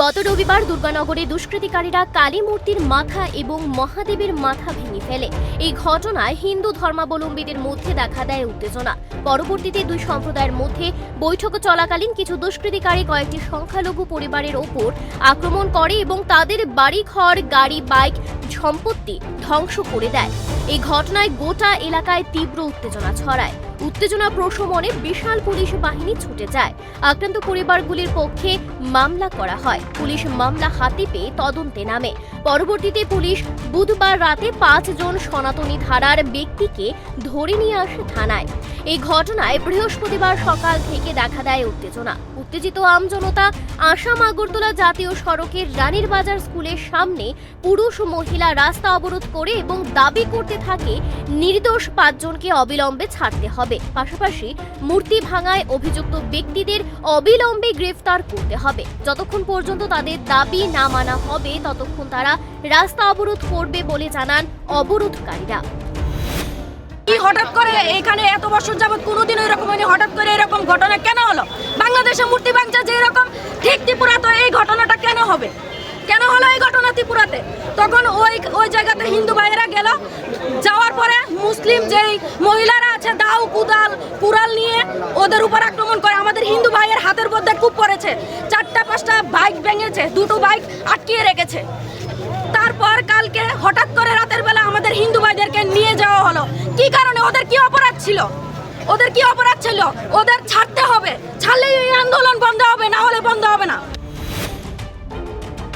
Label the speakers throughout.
Speaker 1: গত রবিবার দুর্গানগরে দুষ্কৃতিকারীরা কালী মূর্তির মাথা এবং মহাদেবের মাথা ভেঙে ফেলে। এই ঘটনায় হিন্দু ধর্মাবলম্বীদের মধ্যে দেখা দেয় উত্তেজনা। পরবর্তীতে দুই সম্প্রদায়ের মধ্যে বৈঠক চলাকালীন কিছু দুষ্কৃতিকারী কয়েকটি সংখ্যালঘু পরিবারের ওপর আক্রমণ করে এবং তাদের বাড়িঘর, গাড়ি, বাইক, সম্পত্তি ধ্বংস করে দেয়। এই ঘটনায় গোটা এলাকায় তীব্র উত্তেজনা ছড়ায়। উত্তেজনা প্রশমনে বিশাল পুলিশ বাহিনী ছুটে যায়। আক্রান্ত পরিবারগুলির পক্ষে মামলা করা হয়। পুলিশ মামলা হাতে পেয়ে তদন্তে নামে। পরবর্তীতে পুলিশ বুধবার রাতে পাঁচজন সনাতনী ধারার ব্যক্তিকে ধরে নিয়ে আসে থানায়। এই ঘটনায় বৃহস্পতিবার সকাল থেকে দেখা দেয় উত্তেজনা। উত্তেজিত আমজনতা আসাম আগরতলা জাতীয় সড়কের রানীর বাজার স্কুলের সামনে পুরুষ ও মহিলা রাস্তা অবরোধ করে এবং দাবি করতে থাকে, নির্দোষ পাঁচজনকে অবিলম্বে ছাড়তে হবে। পাশাপাশি মূর্তি ভাঙায় অভিযুক্ত ব্যক্তিদের অবিলম্বে গ্রেফতার করতে হবে। যতক্ষণ পর্যন্ত তাদের দাবি না মানা হবে, ততক্ষণ তারা রাস্তা অবরোধ করবে বলে জানান অবরোধকারীরা।
Speaker 2: হঠাৎ করে এখানে এত বছর যাবত কোনোদিন হয়নি? হঠাৎ করে এরকম ঘটনা কেন বাংলাদেশে মূর্তি ভাঙছে যে এরকম ঠিক ত্রিপুরা তো এই ঘটনাটা কেন হবে? কেন হলো এই ঘটনা ত্রিপুরাতে? তখন ওই ওই জায়গাতে হিন্দু ভাইয়েরা গেল। যাওয়ার পরে মুসলিম যেই মহিলারা আছে দাও কুদাল, কুড়াল নিয়ে ওদের উপর আক্রমণ করে আমাদের হিন্দু ভাইয়ের হাতের মধ্যে কূপ পড়েছে চারটা, পাঁচটা বাইক ভেঙেছে, দুটো বাইক আটকিয়ে রেখেছে। তারপর কালকে হঠাৎ করে রাতের বেলা আমাদের হিন্দু ভাইদেরকে নিয়ে যাওয়া হলো। কি কারণে? ওদের কি অপরাধ ছিল? ওদের কি অপরাধ ছিল? ওদের ছাড়তে হবে। ছাড়লেই এই আন্দোলন বন্ধ হবে, না হলে বন্ধ হবে না।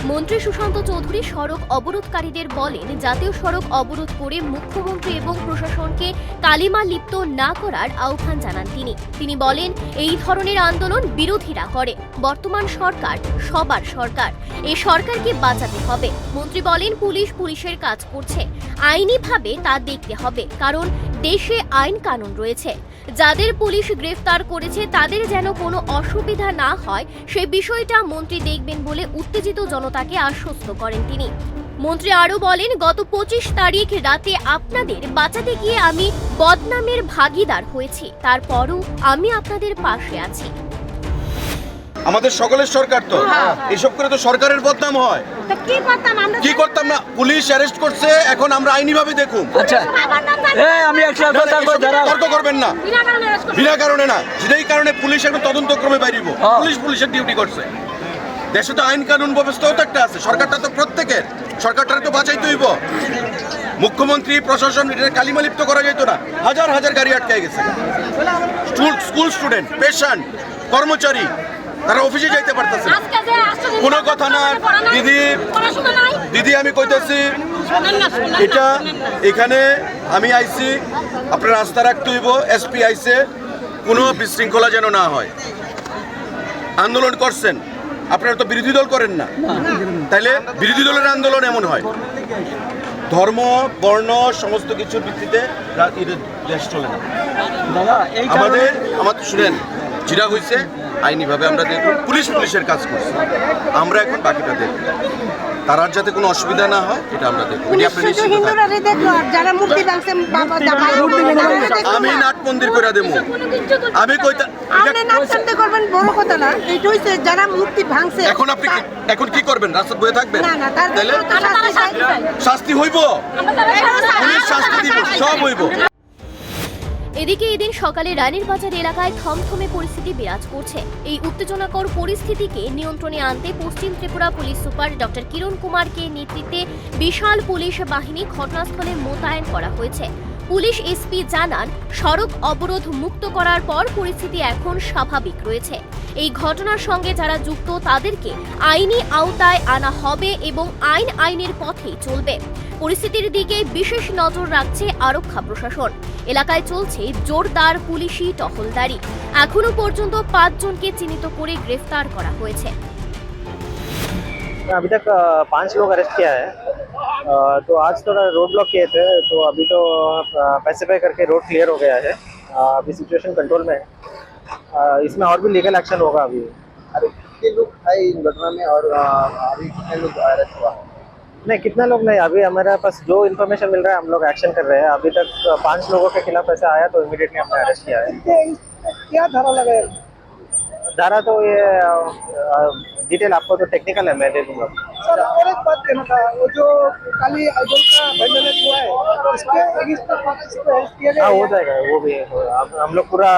Speaker 1: মন্ত্রী সুশান্ত চৌধুরী সড়ক অবরোধকারীদের বলেন, জাতীয় সড়ক অবরোধ করে মুখ্যমন্ত্রী এবং প্রশাসনকে কালিমা লিপ্ত না করার আহ্বান জানান তিনি। তিনি বলেন, এই ধরনের আন্দোলন বিরোধীরা করে। বর্তমান সরকার সবার সরকার। এই সরকারকে বাঁচাতে হবে। মন্ত্রী বলেন, পুলিশ পুলিশের কাজ করছে। আইনিভাবে তা দেখতে হবে। কারণ দেশে আইন কানুন রয়েছে। যাদের পুলিশ গ্রেফতার করেছে, তাদের যেন কোনো অসুবিধা না হয়, সে বিষয়টা মন্ত্রী দেখবেন বলে উত্তেজিত জনতাকে আশ্বস্ত করেন তিনি। মন্ত্রী আরও বলেন, গত পঁচিশ তারিখ রাতে আপনাদের বাঁচাতে গিয়ে আমি বদনামের ভাগিদার হয়েছি। তারপরও আমি আপনাদের পাশে আছি।
Speaker 3: আমাদের সকলের সরকার তো। এসব করে তো সরকারের বদনাম হয়।
Speaker 2: তো কি করতাম আমরা
Speaker 3: কি করতাম না? পুলিশ অ্যারেস্ট করছে এখন আমরা আইনিভাবে দেখুন।
Speaker 4: আচ্ছা। এ আমি
Speaker 3: তর্ক করবেন না।
Speaker 2: বিনা কারণে
Speaker 3: না। যেই কারণে পুলিশ এখন তদন্ত ক্রমে বাইরিব।
Speaker 4: হ্যাঁ।
Speaker 3: পুলিশ পুলিশের ডিউটি করছে। দেশে তো আইন কানুন ব্যবস্থাও তো একটা আছে। সরকারটা তো প্রত্যেকের। সরকারটা তো বাঁচাইতে হইব। মুখ্যমন্ত্রী প্রশাসন এটা কালিমালিপ্ত করা যেত না। হাজার হাজার গাড়ি আটকে গেছে। স্কুল স্কুল স্টুডেন্ট পেশেন্ট কর্মচারী তারা অফিসে যাইতে পারতেছে কোনো কথা না, দিদি। দিদি আমি কইতেছি এটা এখানে আমি আইছি আপনার রাস্তা রাখতে হইব এসপি আইসে কোনো বিশৃঙ্খলা যেন না হয়। আন্দোলন করছেন আপনারা তো বিরোধী দল করেন না। তাইলে বিরোধী দলের আন্দোলন এমন হয়। ধর্ম বর্ণ সমস্ত কিছুর ভিত্তিতে দেশ চলে না। আমাদের আমাদের শুনেন যেটা হয়েছে আইনিভাবে আমরা দেখব পুলিশ পুলিশের কাজ করছে। আমরা এখন বাকিটা দেখব। তারার যাতে কোনো অসুবিধা না হয় এটা আমরা দেখব। এটি আপনি নিশ্চিত থাকুন।
Speaker 5: হিন্দুরা দেখল আর যারা মূর্তি ভাঙছে বাবা দাবা
Speaker 3: আমি নাট মন্দির করে দেবো। আমি এখন আপনি এখন কি করবেন? রাস্তা বয়ে থাকবেন?
Speaker 5: তার শাস্তি
Speaker 3: হইব।
Speaker 2: তারা
Speaker 3: পুলিশ শাস্তি দিব সব হইব।
Speaker 1: এদিকে এদিন সকালে রানীর বাজার এলাকায় থমথমে পরিস্থিতি বিরাজ করছে। এই উত্তেজনাকর পরিস্থিতিকে নিয়ন্ত্রণে আনতে পশ্চিম Tripura police super doctor Kiran কুমারকে নেতৃত্বে বিশাল পুলিশ বাহিনী ঘটনাস্থলে মোতায়েন করা হয়েছে। পুলিশ এসপি জানান, সড়ক অবরোধ মুক্ত করার পর পরিস্থিতি এখন স্বাভাবিক রয়েছে। এই ঘটনার সঙ্গে যারা যুক্ত, তাদেরকে আইনি আওতায় আনা হবে এবং আইন আইনের পথেই চলবে। পরিস্থিতির দিকে বিশেষ নজর রাখছে আরক্ষা প্রশাসন। এলাকায় চলছে জোরদার পুলিশি টহলদারি। এখনও পর্যন্ত পাঁচজনকে চিহ্নিত করে গ্রেফতার করা হয়েছে।
Speaker 6: अभी तक पाँच लोग अरेस्ट किया है। तो आज थोड़ा रोड ब्लॉक किए थे तो अभी तो पैसिफाई करके रोड क्लियर हो गया है। अभी सिचुएशन कंट्रोल में है। इसमें और भी लीगल एक्शन होगा अभी।
Speaker 7: अरे कितने लोग थे इन घटना में और अभी कितने लोग अरेस्ट हुआ?
Speaker 6: नहीं कितना लोग नहीं अभी हमारे पास जो इन्फॉर्मेशन मिल रहा है हम लोग एक्शन कर रहे हैं। अभी तक पाँच लोगों के खिलाफ ऐसा आया तो इमीडिएटली हमने अरेस्ट किया है।
Speaker 7: क्या धारा लगे
Speaker 6: धारा तो ये डिटेल आपको तो टेक्निकल है मैं दे दूँगा।
Speaker 5: सर और एक बात कहना था वो जो काली आइडल का वेंडलेट हुआ है इसके अगेंस्ट किया गया
Speaker 6: हाँ
Speaker 5: हो
Speaker 6: जाएगा वो भी हो- हम हम लोग पूरा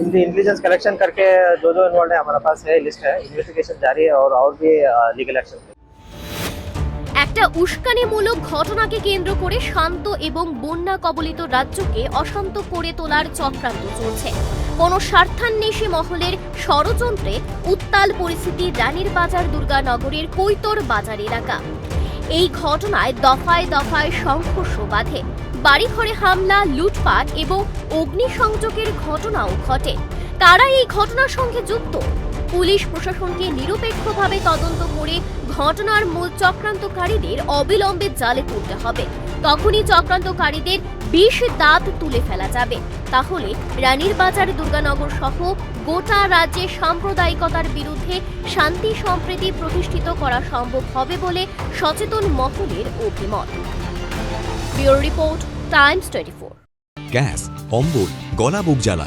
Speaker 6: इंटेलिजेंस कलेक्शन करके जो जो इन्वॉल्व है हमारे पास है लिस्ट है इन्वेस्टिगेशन जारी है और और भी लीगल एक्शन
Speaker 1: একটা উস্কানিমূলক ঘটনাকে কেন্দ্র করে শান্ত এবং বন্যা কবলিত রাজ্যকে অশান্ত করে তোলার চক্রান্ত চলছে। কোনো স্বার্থান্বেষী মহলের ষড়যন্ত্রে উত্তাল পরিস্থিতি রানীর বাজার দুর্গানগরের কৈতর বাজার এলাকা। এই ঘটনায় দফায় দফায় সংঘর্ষ বাধে। বাড়িঘরে হামলা, লুটপাট এবং অগ্নিসংযোগের ঘটনাও ঘটে। কারা এই ঘটনার সঙ্গে যুক্ত? পুলিশ প্রশাসনকে নিরপেক্ষভাবে তদন্ত করে ঘটনার মূল চক্রান্তকারীদের অবিলম্বে জালে তুলতে হবে। তখনই চক্রান্তকারীদের বিষ দাঁত তুলে ফেলা যাবে। তাহলে রানীর বাজার দুর্গানগর সহ গোটা রাজ্যে সাম্প্রদায়িকতার বিরুদ্ধে শান্তি সম্প্রীতি প্রতিষ্ঠিত করা সম্ভব হবে বলে সচেতন মহলের অভিমত। Report, Times twenty four.
Speaker 8: Gas, অম্বল, গলা, বুক জ্বালা।